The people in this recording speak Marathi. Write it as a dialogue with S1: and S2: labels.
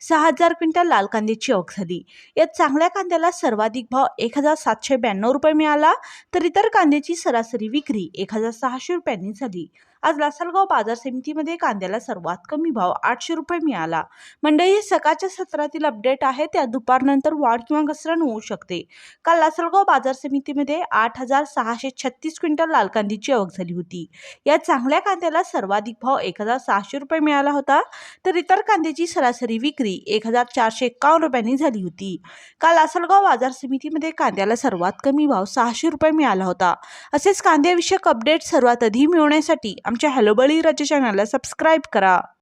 S1: सहा हजार क्विंटल लाल कांद्याची आवक झाली. यात चांगल्या कांद्याला सर्वाधिक भाव एक हजार सातशे ब्याण्णव रुपये मिळाला तर इतर कांद्याची सरासरी विक्री एक हजार सहाशे रुपयांनी झाली. आज लासलगाव बाजार समितीमध्ये कांद्याला सर्वात कमी भाव आठशे रुपये मिळाला. मंडळी हे सकाळच्या सत्रातील अपडेट आहे त्या दुपारनंतर वाढ किंवा घसरण होऊ शकते. काल लासलगाव बाजार समितीमध्ये आठ हजार सहाशे छत्तीस क्विंटल लाल कांद्याची आवक झाली होती. या चांगल्या कांद्याला सर्वाधिक भाव एक हजार सहाशे रुपये मिळाला होता तर इतर कांद्याची सरासरी विक्री एक हजार चारशे एकावन्न रुपयांनी झाली होती. काल लासलगाव बाजार समितीमध्ये कांद्याला सर्वात कमी भाव सहाशे रुपये मिळाला होता. असेच कांद्याविषयक अपडेट सर्वात आधी मिळवण्यासाठी आमच्या हॅलो बळीराजा चॅनलला सबस्क्राईब करा.